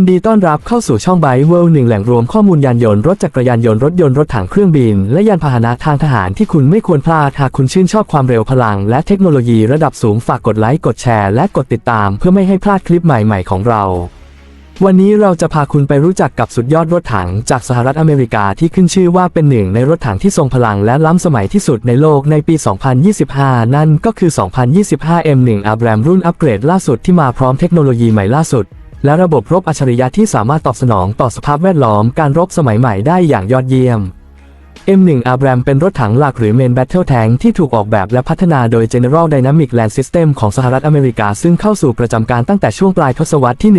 ยินดีต้อนรับเข้าสู่ช่องไบเวิลด์หนึ่งแหล่งรวมข้อมูลยานยนต์รถจักรยานยนต์รถยนต์รถถังเครื่องบิน และยานพาหนะทางทหารที่คุณไม่ควรพลาดหากคุณชื่นชอบความเร็วพลัง และเทคโนโลยีระดับสูงฝากกดไลค์กดแชร์และกดติดตามเพื่อไม่ให้พลาดคลิปใหม่ๆของเรา วันนี้เราจะพาคุณไปรู้จักกับสุดยอดรถถังจากสหรัฐอเมริกาที่ขึ้นชื่อว่าเป็นหนึ่งในรถถังที่ทรงพลังและล้ำสมัยที่สุดในโลกในปี 2025 นั่นก็คือ 2025 M1 Abram รุ่นอัปเกรดล่าสุดที่มาพร้อมเทคโนโลยีใหม่ล่าสุด และระบบรบอัจฉริยะที่สามารถตอบสนองต่อสภาพแวดล้อมการรบสมัยใหม่ได้อย่างยอดเยี่ยม M1 Abram เป็นรถถังหลักหรือ Main Battle Tank ที่ถูกออกแบบและพัฒนาโดย General Dynamic Land System ของสหรัฐอเมริกา ซึ่งเข้าสู่ประจำการตั้งแต่ช่วงปลายทศวรรษที่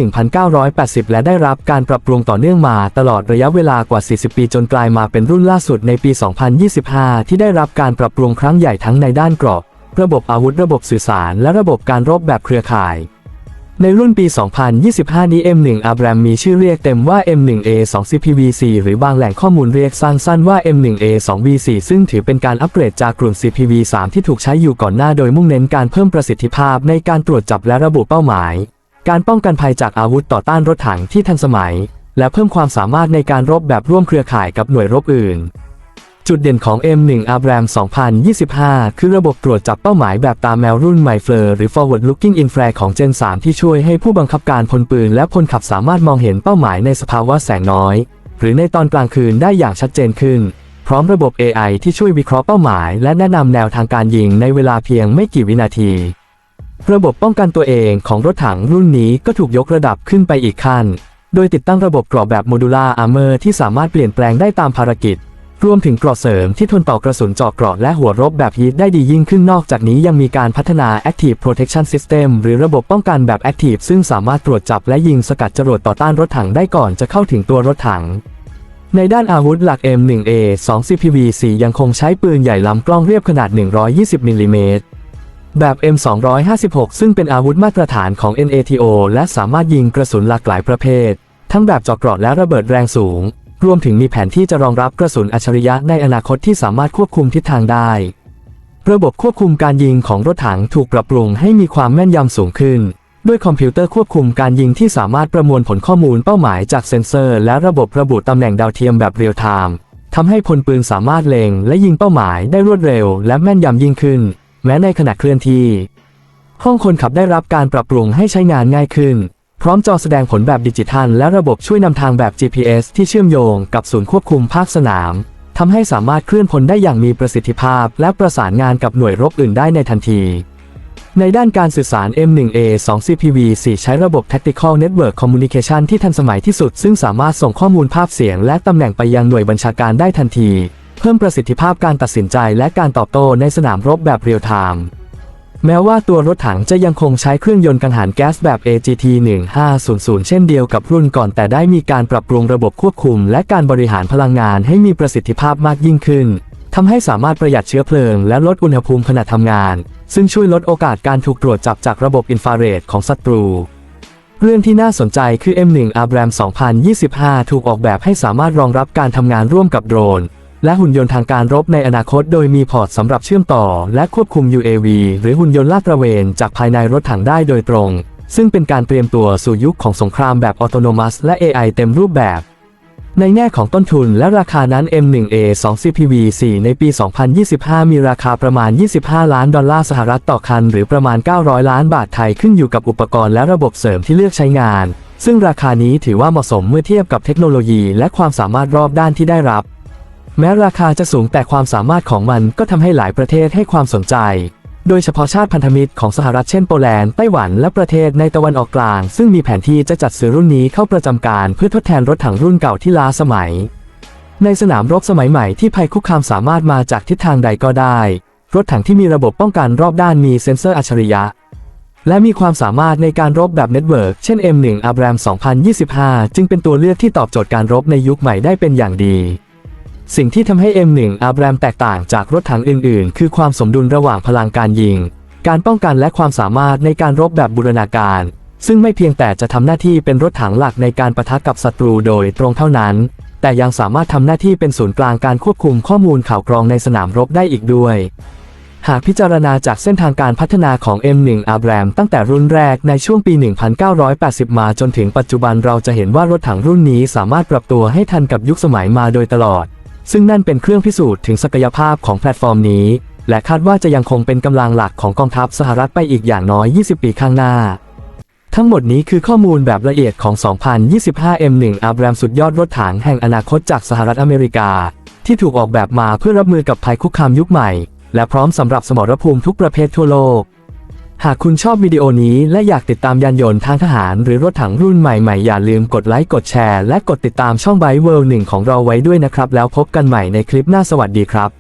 1980 และได้รับการปรับปรุงต่อเนื่องมาตลอดระยะเวลากว่า 40 ปีจนกลายมาเป็นรุ่นล่าสุดในปี 2025 ที่ได้รับการปรับปรุงครั้งใหญ่ทั้งในด้านเกราะระบบอาวุธระบบสื่อสาร และระบบการรบแบบเครือข่าย ในรุ่นปี 2025 นี้ M1 Abram มีชื่อเรียกเต็มว่า M1A2 CPV4 หรือบางแหล่งข้อมูลเรียกสั้นๆว่า M1A2V4 ซึ่งถือเป็นการอัปเกรดจากกลุ่ม CPV3 ที่ถูกใช้อยู่ก่อนหน้าโดยมุ่งเน้นการเพิ่มประสิทธิภาพในการตรวจจับและระบุเป้าหมาย การป้องกันภัยจากอาวุธต่อต้านรถถังที่ทันสมัย และเพิ่มความสามารถในการรบแบบร่วมเครือข่ายกับหน่วยรบอื่น จุดเด่นของ M1 Abram 2025 คือระบบตรวจจับเป้าหมายแบบตามแนวรุ่น m y f l e r หรือ Forward Looking Infrared ของ Gen 3 ที่ช่วยให้ผู้บังคับการพลปืนและพลขับสามารถมองเห็นเป้าหมายในสภาวะแสงน้อย หรือในตอนกลางคืนได้อย่างชัดเจนขึ้น พร้อมระบบ AI ที่ช่วยวิเคราะห์เป้าหมาย และแนะนำแนวทางการยิงในเวลาเพียงไม่กี่วินาที ระบบป้องกันตัวเองของรถถังรุ่นนี้ก็ถูกยกระดับขึ้นไปอีกขั้น โดยติดตั้งระบบกรอบแบบโมดูล่าอาร์เมอร์ที่สามารถเปลี่ยนแปลงได้ตามภารกิจ รวมถึงเกราะเสริมที่ทนต่อกระสุนเจาะเกราะและหัวรบแบบฮีทได้ดียิ่งขึ้นนอกจากนี้ยังมีการพัฒนา Active Protection System หรือระบบป้องกันแบบ Active ซึ่งสามารถตรวจจับและยิงสกัดจรวดต่อต้านรถถังได้ก่อนจะเข้าถึงตัวรถถัง ในด้านอาวุธหลัก M1A 2 CPV4 ยังคงใช้ปืนใหญ่ลำกล้องเรียบขนาด 120มิลลิเมตรแบบ M256 ซึ่งเป็นอาวุธมาตรฐานของ NATO และสามารถยิงกระสุนหลากหลายประเภท ทั้งแบบเจาะเกราะและระเบิดแรงสูง รวมถึงมีแผนที่จะรองรับกระสุนอัจฉริยะในอนาคตที่สามารถควบคุมทิศทางได้ ระบบควบคุมการยิงของรถถังถูกปรับปรุงให้มีความแม่นยำสูงขึ้น ด้วยคอมพิวเตอร์ควบคุมการยิงที่สามารถประมวลผลข้อมูลเป้าหมายจากเซ็นเซอร์ และระบบระบุตำแหน่งดาวเทียมแบบเรียลไทม์ทำให้พลปืนสามารถเล็งและยิงเป้าหมายได้รวดเร็ว และแม่นยำยิ่งขึ้น แม้ในขณะเคลื่อนที่ห้องคนขับได้รับการปรับปรุงให้ใช้งานง่ายขึ้น พร้อมจอแสดงผลแบบดิจิทัล และระบบช่วยนำทางแบบ GPS ที่เชื่อมโยงกับศูนย์ควบคุมภาคสนามทำให้สามารถเคลื่อนพลได้อย่างมีประสิทธิภาพ และประสานงานกับหน่วยรบอื่นได้ในทันที ในด้านการสื่อสาร M1A 2 CPV 4 ใช้ระบบ Tactical Network Communication ที่ทันสมัยที่สุด ซึ่งสามารถส่งข้อมูลภาพเสียง และตำแหน่งไปยังหน่วยบัญชาการได้ทันที เพิ่มประสิทธิภาพการตัดสินใจและการตอบโต้ในสนามรบแบบเรียลไทม์ แม้ว่าตัวรถถังจะยังคงใช้เครื่องยนต์กังหันแก๊สแบบ AGT 1500 เช่นเดียวกับรุ่นก่อนแต่ได้มีการปรับปรุงระบบควบคุม และการบริหารพลังงานให้มีประสิทธิภาพมากยิ่งขึ้นทำให้สามารถประหยัดเชื้อเพลิงและลดอุณหภูมิขณะทำงาน ซึ่งช่วยลดโอกาสการถูกตรวจจับจากระบบอินฟราเรดของศัตรู เรื่องที่น่าสนใจคือ M1 Abram 2025 ถูกออกแบบให้สามารถรองรับการทำงานร่วมกับโดรน และหุ่นยนต์ทางการรบในอนาคตโดยมีพอร์ตสำหรับเชื่อมต่อ และควบคุม UAV หรือหุ่นยนต์ลาดตระเวนจากภายในรถถังได้โดยตรง ซึ่งเป็นการเตรียมตัวสู่ยุคของสงครามแบบออโตโนมัสและ AI เต็มรูปแบบ ในแง่ของต้นทุนและราคานั้น M1A 2 CPV 4 ในปี 2025 มีราคาประมาณ 25 ล้านดอลลาร์สหรัฐต่อคัน หรือประมาณ 900 ล้านบาทไทยขึ้นอยู่กับอุปกรณ์และระบบเสริมที่เลือกใช้งาน ซึ่งราคานี้ถือว่าเหมาะสมเมื่อเทียบกับเทคโนโลยี และความสามารถรอบด้านที่ได้รับ แม้ราคาจะสูงแต่ความสามารถของมันก็ทำให้หลายประเทศให้ความสนใจ โดยเฉพาะชาติพันธมิตรของสหรัฐเช่นโปแลนด์ ไต้หวัน และประเทศในตะวันออกกลาง ซึ่งมีแผนที่จะจัดซื้อรุ่นนี้เข้าประจำการเพื่อทดแทนรถถังรุ่นเก่าที่ล้าสมัย ในสนามรบสมัยใหม่ที่ภัยคุกคามสามารถมาจากทิศทางใดก็ได้ รถถังที่มีระบบป้องกันรอบด้านมีเซ็นเซอร์อัจฉริยะและมีความสามารถในการรบแบบเน็ตเวิร์กเช่น M1 Abrams 2025 จึงเป็นตัวเลือกที่ตอบโจทย์การรบในยุคใหม่ได้เป็นอย่างดี สิ่งที่ทำให้ M1 Abram แตกต่างจากรถถังอื่น ๆ คือความสมดุลระหว่างพลังการยิง การป้องกันและความสามารถในการรบแบบบูรณาการ ซึ่งไม่เพียงแต่จะทำหน้าที่เป็นรถถังหลักในการปะทะกับศัตรูโดยตรงเท่านั้น แต่ยังสามารถทำหน้าที่เป็นศูนย์กลางการควบคุมข้อมูลข่าวกรองในสนามรบได้อีกด้วย หากพิจารณาจากเส้นทางการพัฒนาของ M1 Abram ตั้งแต่รุ่นแรกในช่วงปี 1980 มาจนถึงปัจจุบันเราจะเห็นว่ารถถังรุ่นนี้สามารถปรับตัวให้ทันกับยุคสมัยมาโดยตลอด ซึ่งนั่นเป็นเครื่องพิสูจน์ถึงศักยภาพของแพลตฟอร์มนี้ และคาดว่าจะยังคงเป็นกำลังหลักของกองทัพสหรัฐไปอีกอย่างน้อย 20 ปีข้างหน้า ทั้งหมดนี้คือข้อมูลแบบละเอียดของ 2025 M1 Abram สุดยอดรถถังแห่งอนาคตจากสหรัฐอเมริกา ที่ถูกออกแบบมาเพื่อรับมือกับภัยคุกคามยุคใหม่ และพร้อมสำหรับสมรภูมิทุกประเภททั่วโลก หากคุณชอบวิดีโอนี้และอยากติดตามยานยนต์ทางทหารหรือรถถังรุ่นใหม่ๆ อย่าลืมกดไลค์กดแชร์และกดติดตามช่อง b บ e เวิลด์หนึ่งของเราไว้ด้วยนะครับ แล้วพบกันใหม่ในคลิปหน้าสวัสดีครับ